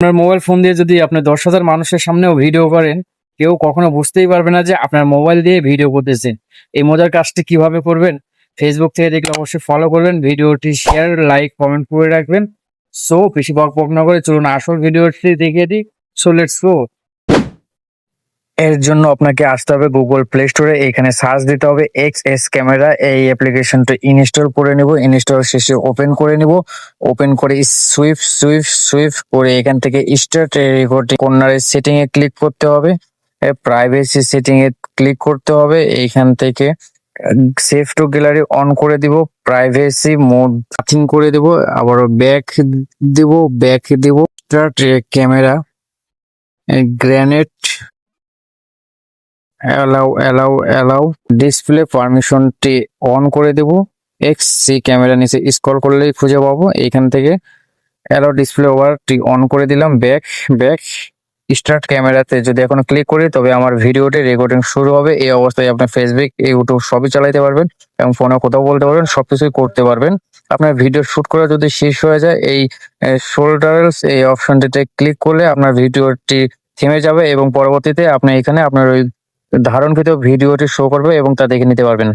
আপনার mobile phone দিয়ে যদি আপনি দশ হাজার মানুষের সামনেও ভিডিও করেন, কেউ কখনো বুঝতেই পারবে না যে আপনার মোবাইল দিয়ে ভিডিও করতেছেন। এই মজার কাজটি কীভাবে করবেন? ফেসবুক থেকে দেখলে অবশ্যই ফলো করবেন, ভিডিওটি শেয়ার লাইক কমেন্ট করে রাখবেন। সো বেশি বক বক না করে চলুন, আসল ভিডিওটি দেখিয়ে দিই। সো লেটস গো এর জন্য আপনাকে আসতে হবে গুগল প্লে স্টোরে এখানে সার্চ দিতে হবে এক্স এস ক্যামেরা এই অ্যাপ্লিকেশনটা ইনস্টল করে নিব। ইনস্টল শেষে ওপেন করে নিব। ওপেন করে সুইফট সুইফট সুইফট করে এখান থেকে স্টার্ট রেকর্ডিং কর্নারের সেটিং এ ক্লিক করতে হবে। প্রাইভেসি সেটিং এ ক্লিক করতে হবে। এইখান থেকে সেভ টু গ্যালারি অন করে দিব। প্রাইভেসি মোড নাথিং করে দিব। আবার ব্যাক দিব ব্যাক দিব। স্টার্ট ক্যামেরা গ্র্যানেট অ্যালাউ অ্যালাউ অ্যালাউ ডিসপ্লে পারমিশনটি অন করে দেব। এক্স সি ক্যামেরা নিচে স্ক্রল করলেই খুঁজে পাবো। এইখান থেকে অ্যালাউ ডিসপ্লে ওভারটি অন করে দিলাম। ব্যাক ব্যাক স্টার্ট ক্যামেরাতে যদি এখন ক্লিক করি, তবে আমার ভিডিওটি রেকর্ডিং শুরু হবে। এই অবস্থায় আপনি ফেসবুক ইউটিউব সবই চালাতে পারবেন এবং ফোনে কোথাও বলতে পারবেন, সবকিছুই করতে পারবেন। আপনার ভিডিও শুট করা যদি শেষ হয়ে যায়, এই শোল্ডারস এই অপশনটিতে ক্লিক করলে আপনার ভিডিওটি থেমে যাবে এবং পরবর্তীতে আপনি এখানে আপনার ওই ধারণকৃত ভিডিওটি শো করবে এবং তা দেখে নিতে পারবেন।